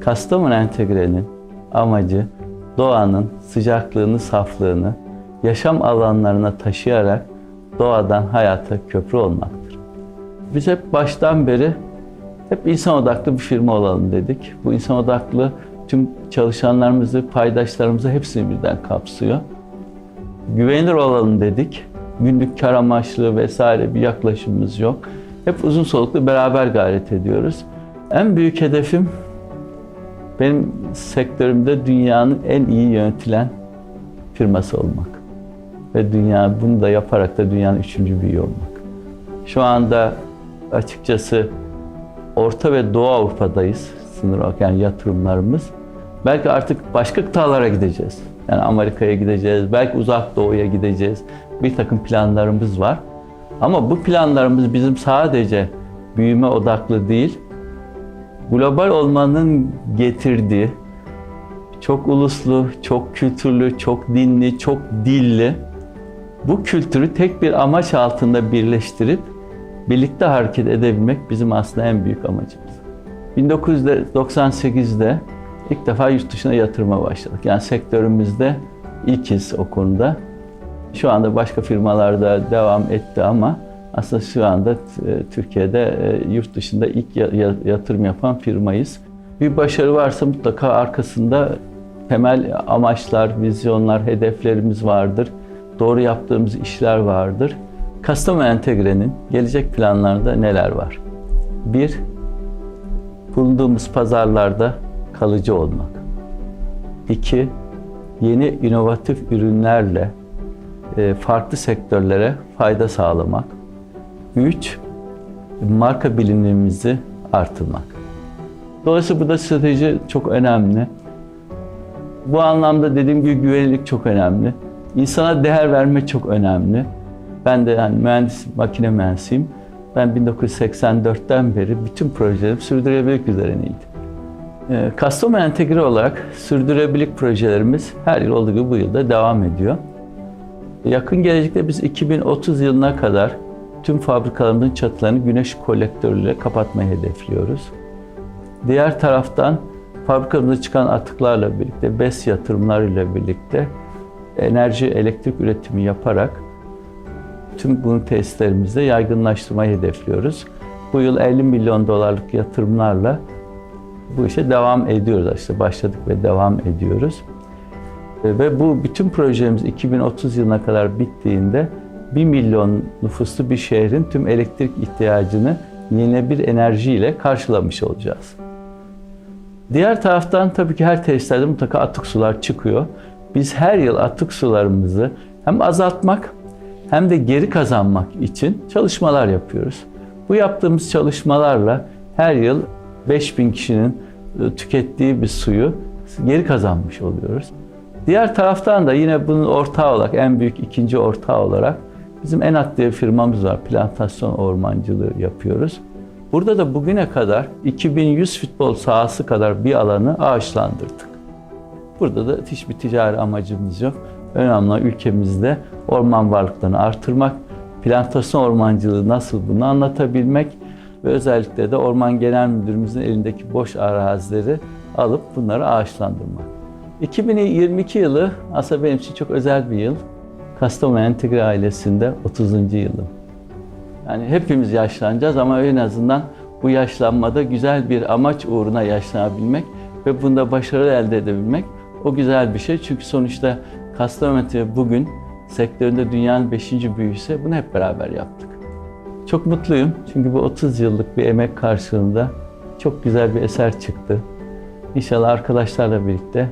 Kastamonu Entegre'nin amacı doğanın sıcaklığını, saflığını yaşam alanlarına taşıyarak doğadan hayata köprü olmaktır. Biz hep baştan beri hep insan odaklı bir firma olalım dedik. Bu insan odaklı tüm çalışanlarımızı, paydaşlarımızı hepsini birden kapsıyor. Güvenilir olalım dedik. Günlük kar amaçlı vesaire bir yaklaşımımız yok. Hep uzun soluklu beraber gayret ediyoruz. En büyük hedefim benim sektörümde dünyanın en iyi yönetilen firması olmak. Ve dünya bunu da yaparak da dünyanın üçüncü büyüğü olmak. Şu anda açıkçası Orta ve Doğu Avrupa'dayız sınır yani yatırımlarımız. Belki artık başka kıtalara gideceğiz. Yani Amerika'ya gideceğiz, belki Uzak Doğu'ya gideceğiz. Bir takım planlarımız var. Ama bu planlarımız bizim sadece büyüme odaklı değil, global olmanın getirdiği çok uluslu, çok kültürlü, çok dinli, çok dilli bu kültürü tek bir amaç altında birleştirip birlikte hareket edebilmek bizim aslında en büyük amacımız. 1998'de ilk defa yurt dışına yatırıma başladık. Yani sektörümüzde ilkiz o konuda. Şu anda başka firmalarda devam etti ama aslında şu anda e, Türkiye'de e, yurt dışında ilk ya- ya- yatırım yapan firmayız. Bir başarı varsa mutlaka arkasında temel amaçlar, vizyonlar, hedeflerimiz vardır. Doğru yaptığımız işler vardır. Kastamonu Entegre'nin gelecek planlarında neler var? Bir, bulunduğumuz pazarlarda kalıcı olmak. İki, yeni inovatif ürünlerle e, farklı sektörlere fayda sağlamak. Üç, marka bilinimimizi artırmak. Dolayısıyla burada strateji çok önemli. Bu anlamda dediğim gibi güvenilirlik çok önemli. İnsana değer vermek çok önemli. Ben de yani mühendis, makine mühendisiyim. Ben 1984'ten beri bütün projelerim sürdürülebilirlik üzerineydi. Ee, Kastamonu entegre olarak sürdürülebilirlik projelerimiz her yıl olduğu gibi bu yılda devam ediyor. Yakın gelecekte biz 2030 yılına kadar tüm fabrikalarımızın çatılarını güneş kolektörüyle kapatmayı hedefliyoruz. Diğer taraftan fabrikamızda çıkan atıklarla birlikte, BES yatırımlarıyla birlikte enerji, elektrik üretimi yaparak tüm bunu tesislerimizde yaygınlaştırmayı hedefliyoruz. Bu yıl 50 milyon dolarlık yatırımlarla bu işe devam ediyoruz. İşte başladık ve devam ediyoruz. Ve bu bütün projemiz 2030 yılına kadar bittiğinde 1 milyon nüfuslu bir şehrin tüm elektrik ihtiyacını yenilenebilir enerjiyle karşılamış olacağız. Diğer taraftan tabii ki her tesislerde mutlaka atık sular çıkıyor. Biz her yıl atık sularımızı hem azaltmak hem de geri kazanmak için çalışmalar yapıyoruz. Bu yaptığımız çalışmalarla her yıl 5000 kişinin e, tükettiği bir suyu geri kazanmış oluyoruz. Diğer taraftan da yine bunun ortağı olarak, en büyük ikinci ortağı olarak bizim diye bir firmamız var. Plantasyon ormancılığı yapıyoruz. Burada da bugüne kadar 2100 futbol sahası kadar bir alanı ağaçlandırdık. Burada da hiçbir ticari amacımız yok. Önemli ülkemizde orman varlıklarını artırmak, plantasyon ormancılığı nasıl bunu anlatabilmek ve özellikle de Orman Genel Müdürümüzün elindeki boş arazileri alıp bunları ağaçlandırmak. 2022 yılı aslında benim için çok özel bir yıl. Kastamonu Entegre ailesinde 30. yılım. Yani hepimiz yaşlanacağız ama en azından bu yaşlanmada güzel bir amaç uğruna yaşlanabilmek ve bunda başarı elde edebilmek o güzel bir şey. Çünkü sonuçta Kastamonu bugün sektöründe dünyanın 5. büyüğüse bunu hep beraber yaptık. Çok mutluyum çünkü bu 30 yıllık bir emek karşılığında çok güzel bir eser çıktı. İnşallah arkadaşlarla birlikte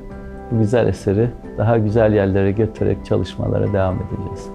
bu güzel eseri daha güzel yerlere götürerek çalışmalara devam edeceğiz.